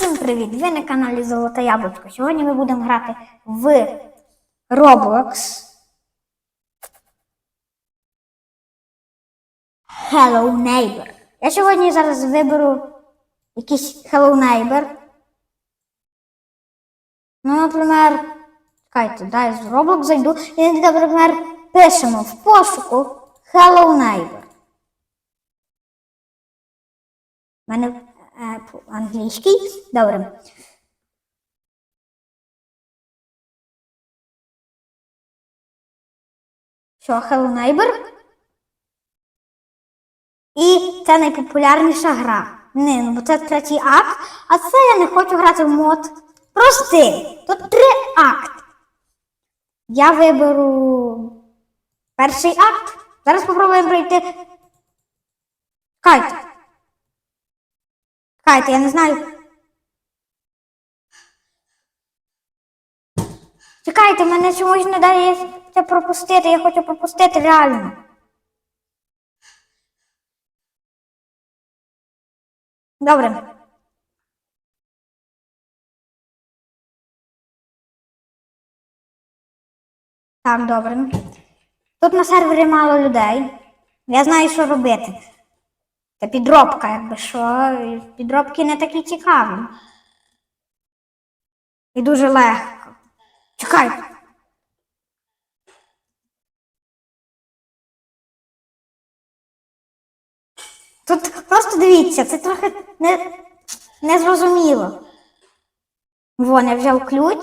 Всім привіт! Ви на каналі Золоте Яблучко. Сьогодні ми будемо грати в Roblox. Hello Neighbor. Я сьогодні зараз виберу якийсь Hello Neighbor. Ну, наприклад, чекайте, дай з Roblox зайду. І, наприклад, пишемо в пошуку Hello Neighbor. У мене е, по-англійській. Добре. Що, Hello Neighbor? І це найпопулярніша гра. Не, ну бо це третій акт, а це я не хочу грати в мод простий. Тут три акти. Я виберу перший акт. Зараз спробуємо пройти. Чекайте. Чекайте, я не знаю. Чекайте, мене чомусь не дає це пропустити. Я хочу пропустити реально. Добре. Так, добре. Тут на сервері мало людей. Я знаю, що робити. Це підробка, якби що. Підробки не такі цікаві. І дуже легко. Чекай. Тут просто дивіться, це трохи не, незрозуміло. Вон, я взяв ключ.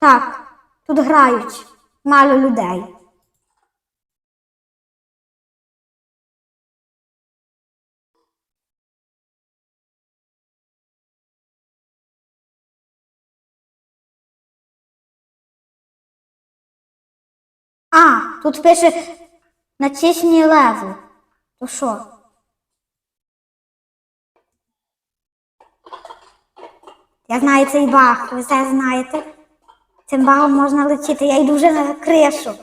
Так, тут грають мало людей. А, тут пише натисні леву. То що? Я знаю цей баг, ви це знаєте. Цим багом можна летіти. Я йду вже на кришу.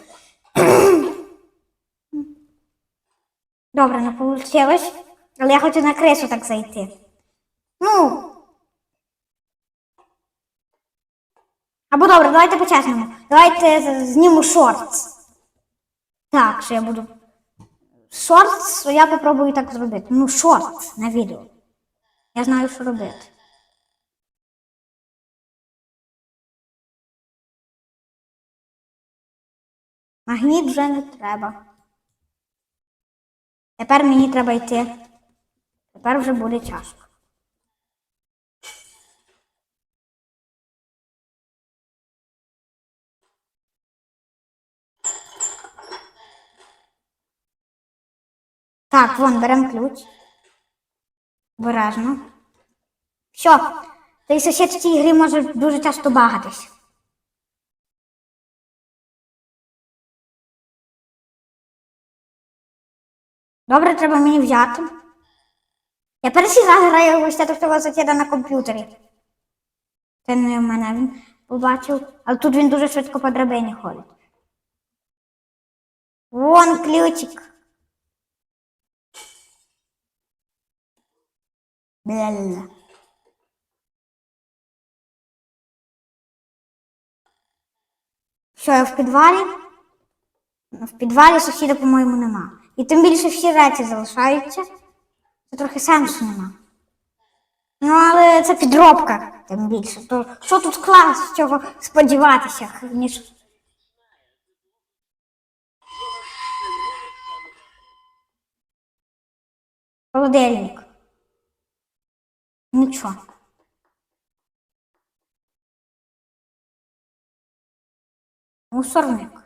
Добре, не вийшло. Але я хочу на кришу так зайти. Ну. Або добре, давайте по-чесному. Давайте зніму шортс. Так, що я буду. Шортс, я попробую так зробити. Ну, шортс на відео. Я знаю, що робити. Магніт вже не треба. Тепер мені треба йти. Тепер вже буде тяжко. Так, вон, беремо ключ. Обережно. Що? Цей сусід в цій грі може дуже часто багатись. Добре, треба мені взяти. Я перший раз граю ось того сусіда на комп'ютері. Це не в мене він побачив, але тут він дуже швидко по драбині ходить. Вон ключик. Бля. Що я в підвалі? В підвалі сусіда, по-моєму, нема. І тим більше всі речі залишаються. Це трохи сенсу нема. Ну, але це підробка, тим більше. То що тут клас, чого сподіватися, ніж. Холодильник. Нічого. Мусорник.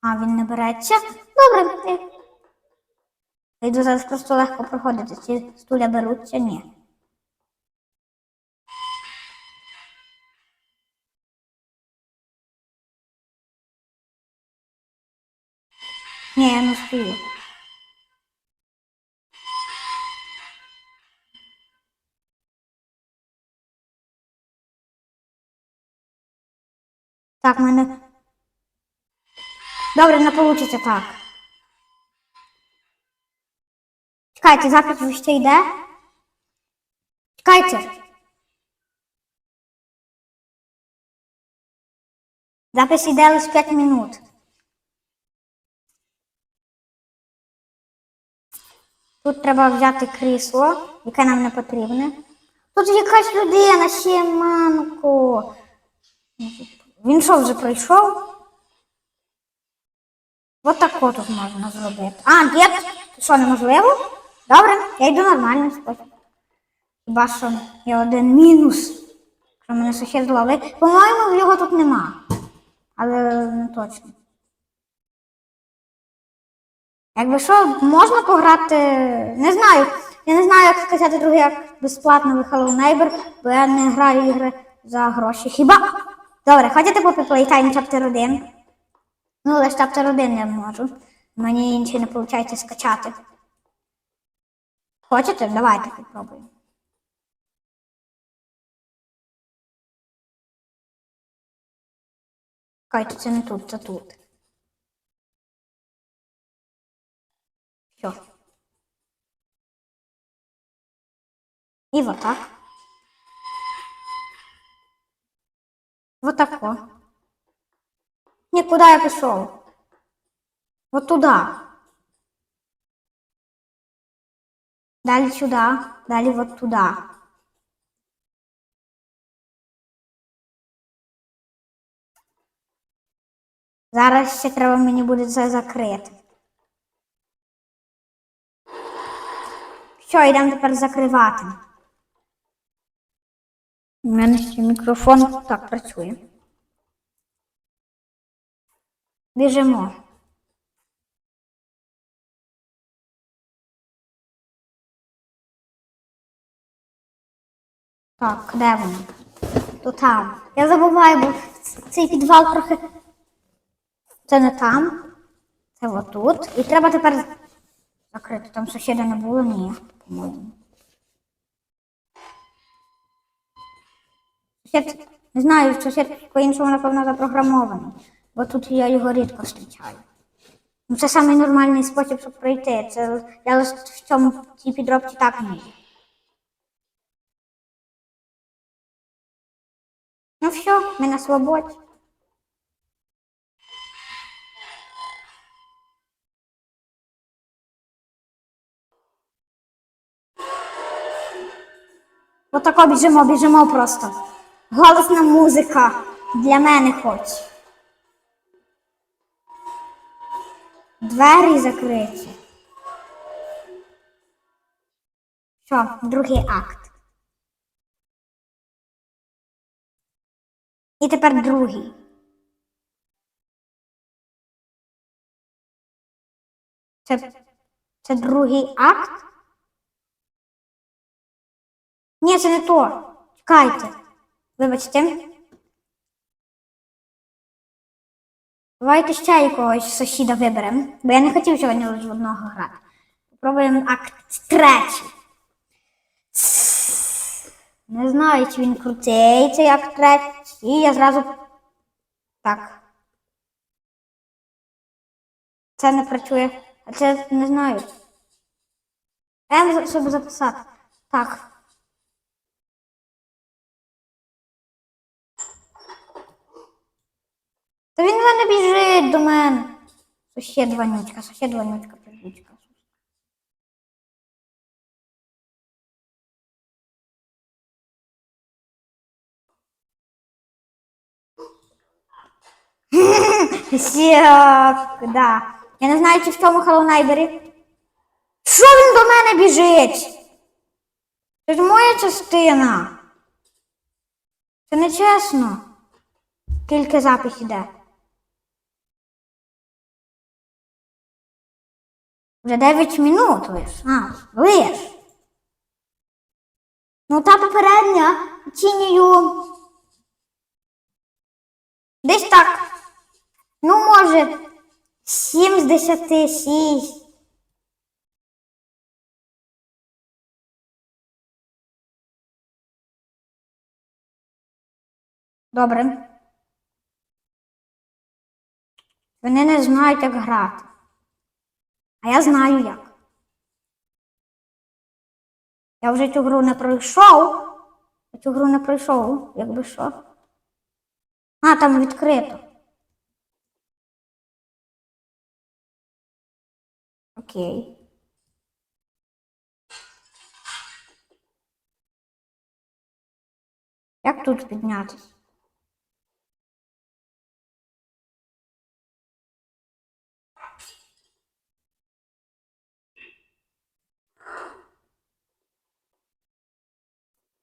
А, він не береться. Добре. Йду зараз просто легко проходити. Ці стуля беруться, ні. Ні, я не стою. Так, мене Добре, не вийде так. Чекайте, запис вже ще йде. Чекайте. Запис йде лише 5 минут. Тут треба взяти крісло, яке нам не потрібне. Тут якась людина, ще манко. Він що вже пройшов? От так тут можна зробити. А, ні, що неможливо? Добре, я йду нормально спосіб. Хіба що є один мінус, що мене сусід зловив. По-моєму, його тут нема. Але не точно. Якби що, можна пограти. Не знаю. Я не знаю, як сказати другий як безплатно в Hello Neighbor, бо я не граю ігри за гроші. Хіба? Добре, хочете по Playtime Chapter 1? Ну, лише Chapter 1 я можу. Мені інші не виходить скачати. Хочете? Давайте попробуємо. Чекайте, це не тут, це тут. Все. І вот так. Вот тако. Ні, куди я пішов? Вот туда. Далі сюди, далі вот туда. Зараз ще треба мені буде це закрити. Що, йдемо тепер закривати. У мене ще мікрофон так працює. Біжимо. Так, де воно? То там. Я забуваю, бо цей підвал трохи. Це не там. Це отут. І треба тепер закрити. Там сусіда не було, ні, по-моєму. Сусід, не знаю, сусід по-іншому, напевно, запрограмований, бо тут я його рідко зустрічаю. Ну, це самий нормальний спосіб, щоб пройти. Це я в цьому цій підробці так вмію. Ну все, ми на свободі. Отако біжимо, біжимо просто. Голосна музика для мене хоч. Двері закриті. Що, другий акт. І тепер другий. Це, це другий акт? Ні, це не то. Чекайте. Вибачте. Давайте ще якогось сусіда виберемо, бо я не хотів сьогодні лише в одного грати. Попробуємо акт третій. Не знаю, чи він крутий, цей акт третій. Я зразу. Так. Це не працює. А це не знаю. Я собі записати. Так. Та він в мене біжить до мене. Сусід вонючка, сусід вонючка, пиздючка. Сяк, да. Я не знаю, чи в тому Hello Що він до мене біжить? Це ж моя частина. Це не чесно. Тільки запис іде. Вже 9 минут лиш. А, лиш. Ну, та попередня оцінюю. Десь так. Ну, може, 7 з 10, 6. Добре. Вони не знають, як грати. А я знаю як. Я вже цю гру не пройшов. Я цю гру не пройшов, якби що. А, там відкрито. Окей. Як тут піднятися?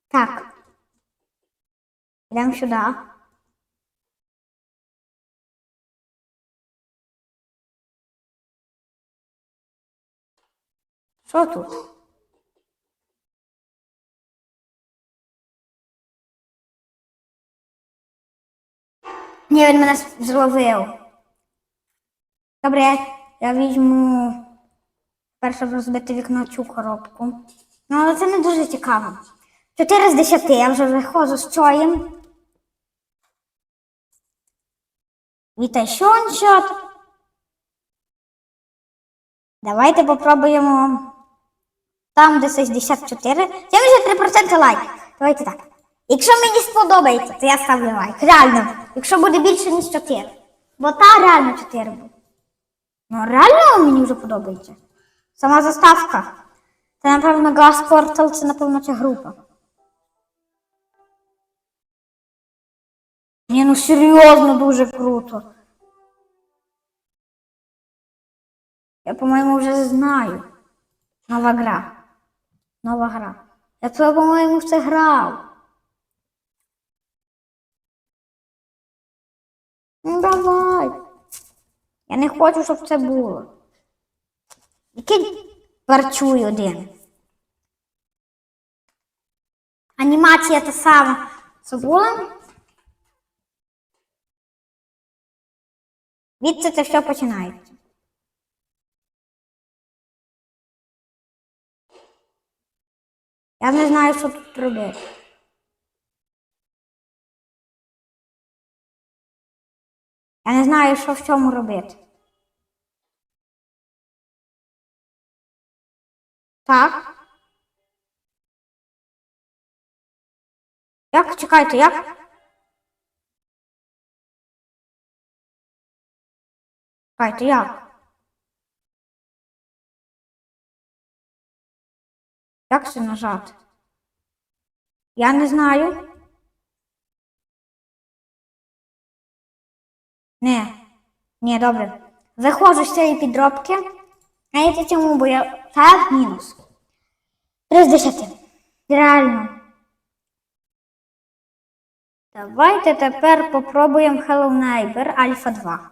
Так. Йдемо сюди. Що тут? Ні, він мене зловив. Добре, я візьму перше розбити вікно цю коробку. Ну, але це не дуже цікаво. 4 з 10, я вже виходжу з чоєм. Вітай, що он? Давайте попробуємо. Там, де 64, 73% лайк. Давайте так. Якщо мені сподобається, то я ставлю лайк. Реально. Якщо буде більше, ніж 4. Бо та реально 4 буде. Ну, реально мені вже подобається. Сама заставка. Це, напевно, Glass Portal, це, напевно, ця група. Ні, ну серйозно дуже круто. Я, по-моєму, вже знаю. Нова гра. Нова гра. Я це, по-моєму, в це грав. Ну давай. Я не хочу, щоб це було. Який парчуй один. Анімація та сама. Забула? Відси це все починається. Я не знаю, що тут робити. Я не знаю, що в цьому робити. Так. Як? Чекайте, як? Чекайте, як? Як це нажати? Я не знаю. Не. Ні, добре. Виходжу з цієї підробки. Знаєте чому? Бо я це мінус. 3 з 10. Реально. Давайте тепер попробуємо Hello Neighbor Alpha 2.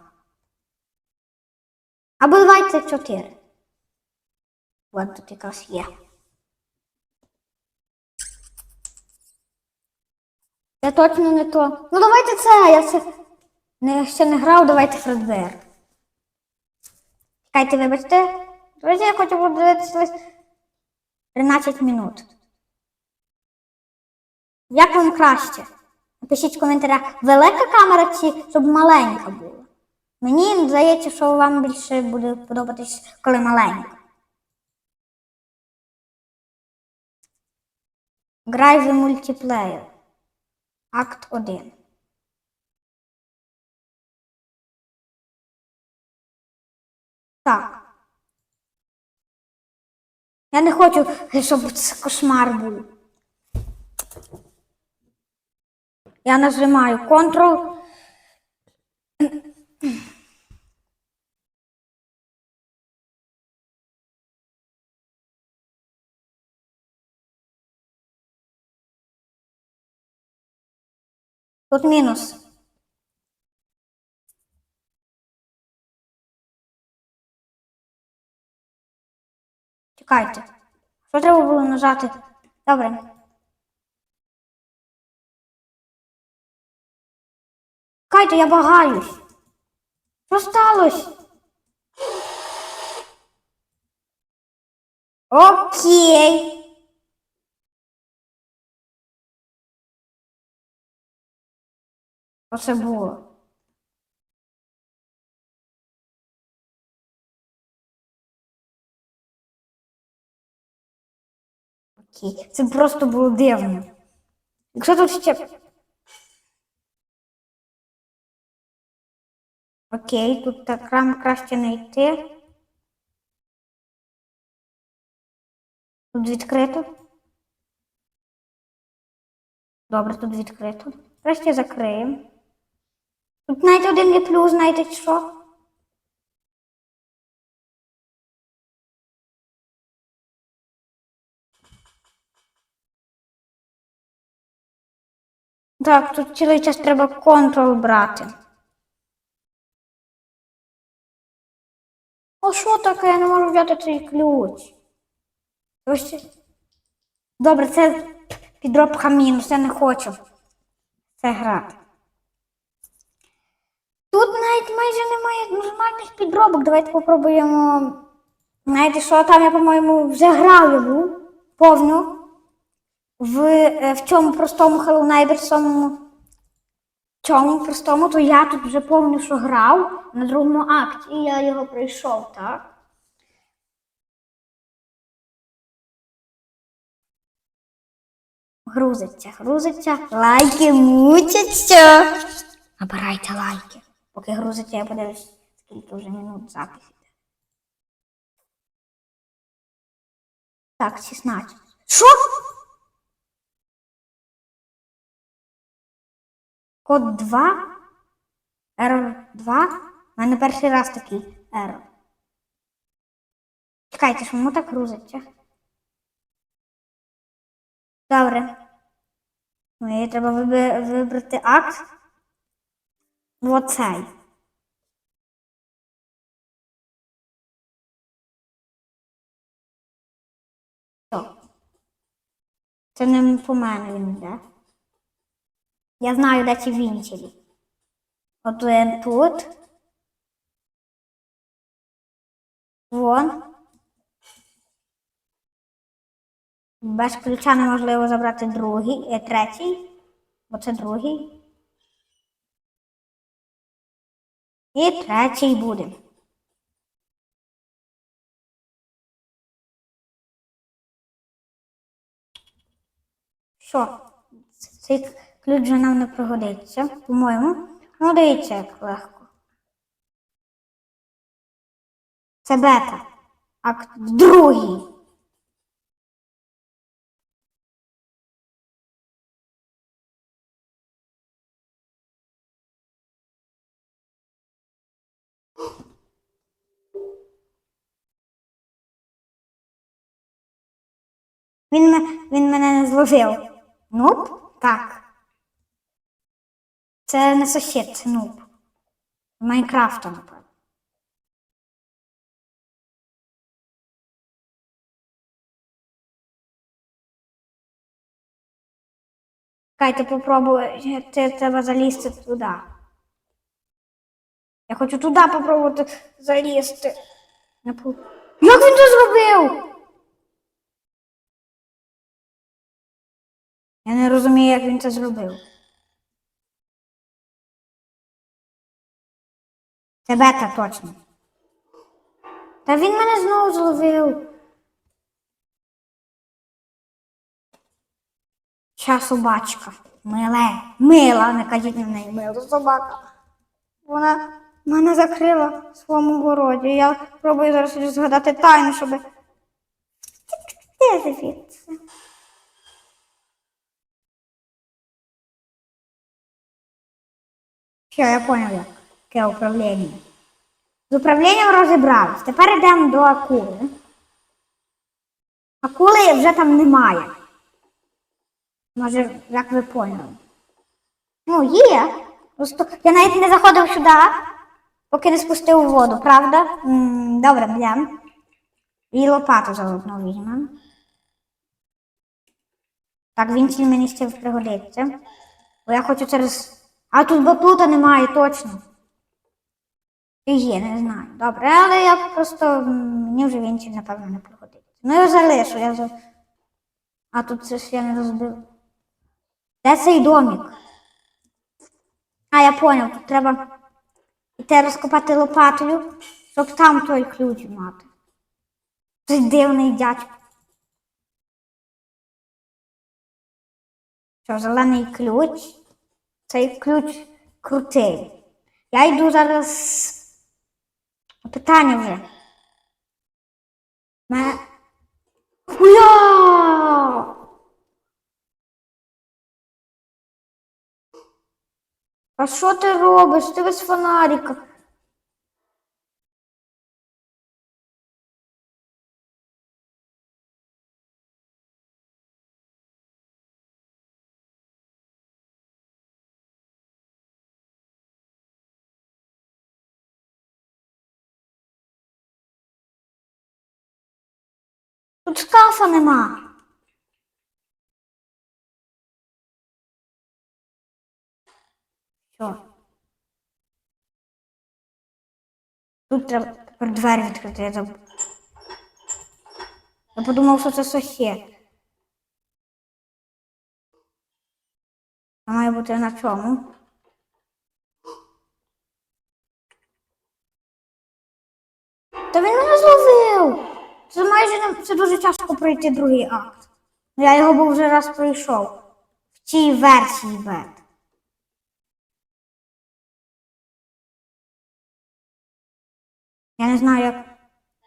Або давайте 4. От тут якраз є. Це точно не то. Ну давайте це, я це не, ще не грав, давайте Фредбер. Чекайте, вибачте. Друзі, я хочу подивитися лише 13 минут. Як вам краще? Напишіть в коментарях, велика камера чи щоб маленька була. Мені здається, що вам більше буде подобатись, коли маленька. Грай в мультиплеєр. Акт 1. Так. Я не хочу, щоб це кошмар був. Я нажимаю Ctrl. Тут мінус. Чекайте. Що треба було нажати? Добре. Чекайте, я багаюсь. Що сталося? Окей. Що це було? Окей. Це просто було дивно. Якщо тут ще. Окей, тут так рам краще не. Тут відкрито. Добре, тут відкрито. Краще закриємо. Тут навіть один є плюс, знаєте що? Так, тут цілий час треба контрол брати. О, що таке? Я не можу взяти цей ключ. Ось. Добре, це підробка мінус, я не хочу це грати. Тут навіть майже немає нормальних підробок. Давайте попробуємо. Знаєте, що там я, по-моєму, вже грав я повну в, е, в цьому простому самому цьому простому, то я тут вже повністю що грав на другому акті, і я його пройшов, так? Грузиться, грузиться, лайки мучаться. Набирайте лайки. Поки грузиться, я подивлюсь, скільки вже минут запис іде. Так, 16. Що? Код 2? Error 2? У мене перший раз такий error. Чекайте, чому так грузиться? Добре. Мені треба виби- вибрати акт. Оцей. Що? Це не по мене він йде. Я знаю, де ці вінчелі. Він тут. Вон. Без ключа неможливо забрати другий, е, третій. Бо це другий. І третій буде. Що? Цей ключ вже нам не пригодиться, по-моєму. Ну, дивіться, як легко. Це бета. Акт другий. Він, він мене не зловив. Нуб? Так. Це не сусід, це нуб. Майнкрафта, напевно. Чекайте, попробую. Це треба залізти туди. Я хочу туди попробувати залізти. Як він це зробив? Я не розумію, як він це зробив. Це бета точно. Та він мене знову зловив. Ця собачка. Миле. Мила, не кажіть на неї мила собака. Вона мене закрила в своєму городі. Я пробую зараз згадати тайну, щоб. Звідси? Все, я поняв, як. Управління. З управлінням розібрались. Тепер йдемо до акули. Акули вже там немає. Може, як ви поняли. Ну, є. Просто я навіть не заходив сюди, поки не спустив воду, правда? М, Добре, йдемо. І лопату заодно візьмемо. Так, він мені ще пригодиться. Бо я хочу через. А тут батута немає, точно. Чи є, не знаю. Добре, але я просто мені вже вінчик, напевно, не пригодиться. Ну я залишу, я за. А тут це ж я не розбив. Де цей домик? А, я поняв, тут треба йти розкопати лопатою, щоб там той ключ мати. Той дивний дядько. Що, зелений ключ? Цей ключ крутий. Я йду зараз. Питання вже. Ме... Хуя! А що ти робиш? Ти без фонарика. Тут нема. Що? Тут треба тепер двері відкрити. Я, заб... я подумав, що це сусід. А має бути на чому? Та він мене зловив! Це майже не- це дуже тяжко пройти другий акт. Я його був вже раз пройшов. В цій версії бет. Я не знаю, як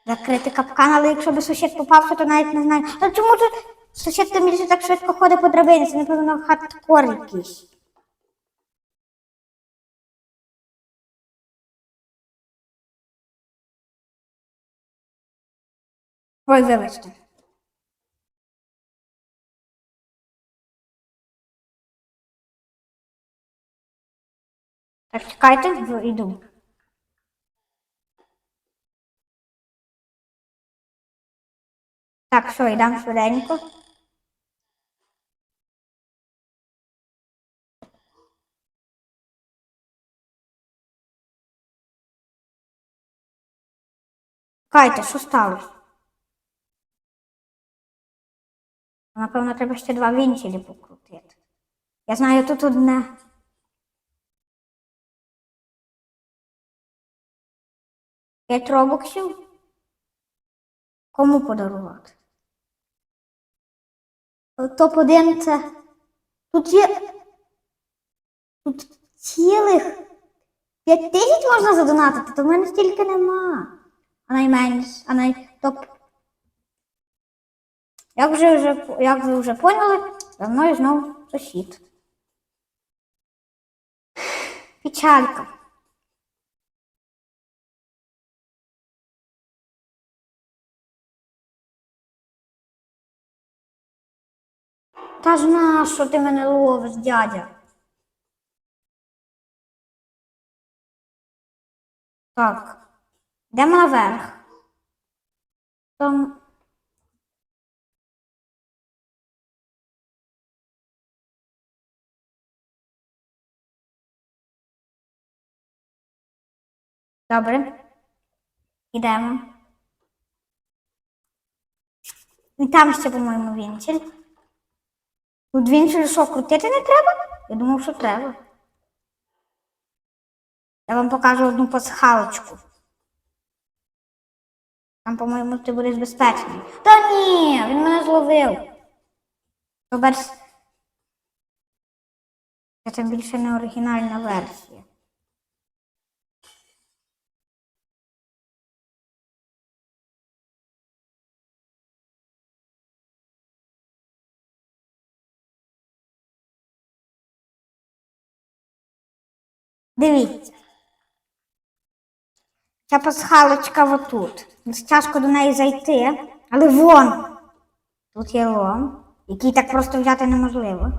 закрити капкан, але якщо би сусід попався, то навіть не знаю. А чому тут сусід більше так швидко ходить по драбині? Це, напевно, хардкор якийсь. Ой, вибачте. Так, чекайте, йду. Так, що, йдемо швиденько. Чекайте, що сталося? Напевно, треба ще два вінчелі покрутити. Я знаю, тут одне. П'ять робоксів. Кому подарувати? Топ-1 це. Тут є. Тут цілих 5 тисяч можна задонатити, то в мене стільки нема. А найменш, а най топ. Як вже, вже, як ви вже поняли, за мною знову сусід. Печалька. Та ж на що ти мене ловиш, дядя? Так. Йдемо наверх. Там. Добре. Йдемо. І там ще, по-моєму, вінчель. Тут вінчель що, крутити не треба? Я думав, що треба. Я вам покажу одну пасхалочку. Там, по-моєму, ти будеш безпечний. Та ні, він мене зловив. Робер... Це більше не оригінальна версія. Дивіться. Ця пасхалочка отут. Тяжко до неї зайти, але вон. Тут є лом, який так просто взяти неможливо.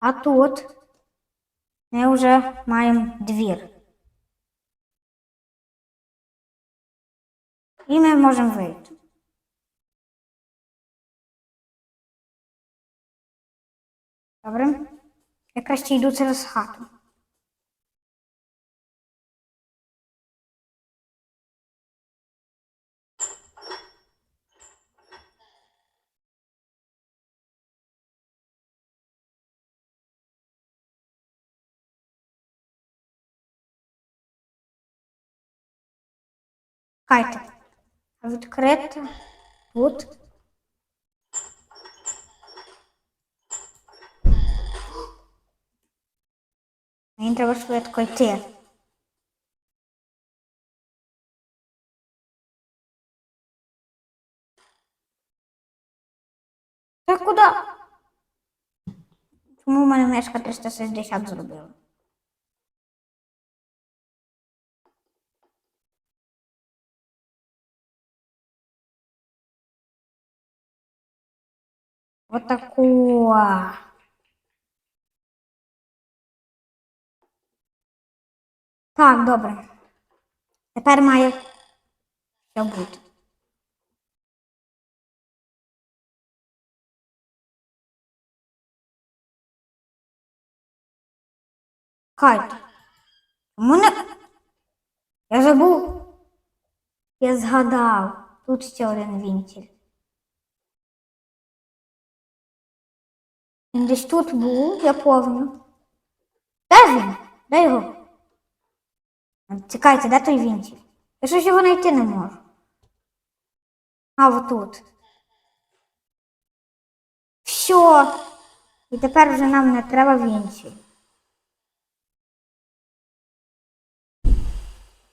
А тут ми вже маємо двір. І ми можемо вийти. Добре? Я краще йду через хату. Кайте. Відкрити тут. Мені треба швидко йти. Та куди? Чому в мене мешка 360 зробила? Отакого. Так, добре. Тепер має все бути. Кать. Чому не... Я забув. Я згадав. Тут ще один вінтіль. Він десь тут був, я пам'ятаю. Де він? Де його? Чекайте, де той вінтіль? Я щось його знайти не можу. А, отут. Все. І тепер вже нам не треба вінтіль.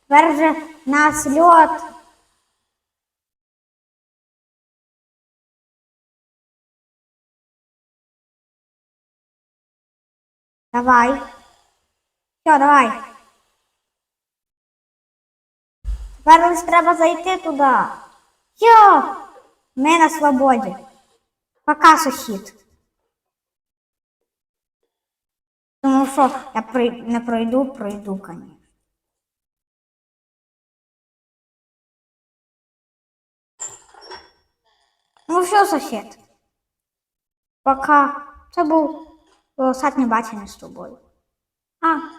Тепер вже нас льот. Давай. Все, давай. Тепер треба зайти туди. Йо! Ми на свободі. Пока, сусід. Тому що я не пройду, пройду, конечно. Ну що, сусід? Пока. Це був остатнє бачення з тобою. А.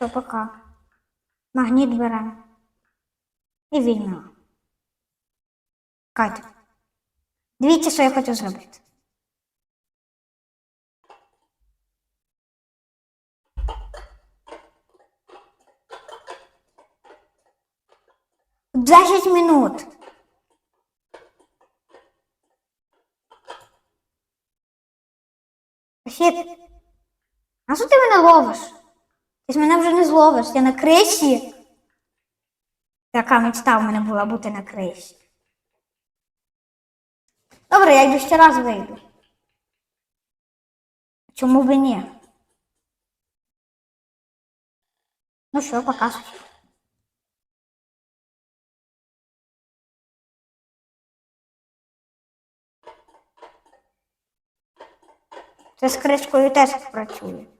Що, пока. Магніт беремо. І візьмемо. Катя. Дивіться, що я хочу зробити. Десять минут. Сусід, а що ти мене ловиш? Ти ж мене вже не зловиш, я на криші. Така мечта в мене була бути на криші. Добре, я йду ще раз вийду. Чому б ні? Ну що, показуй. Це з кришкою теж працює.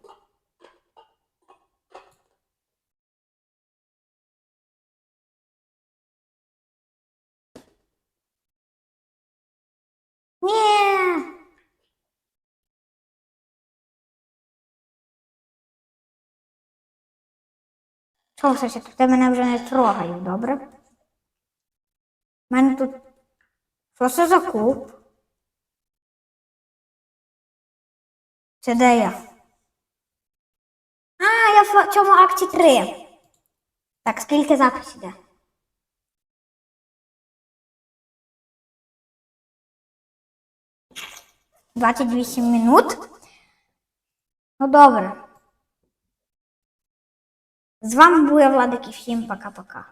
Все ще ти мене вже не трогаєш, добре? У мене тут. Що це за куб? Це де я? А, я в цьому акті 3. Так, скільки запис іде? Двадцять вісім минут. Ну добре. З вами був я Владик і всім пока-пока.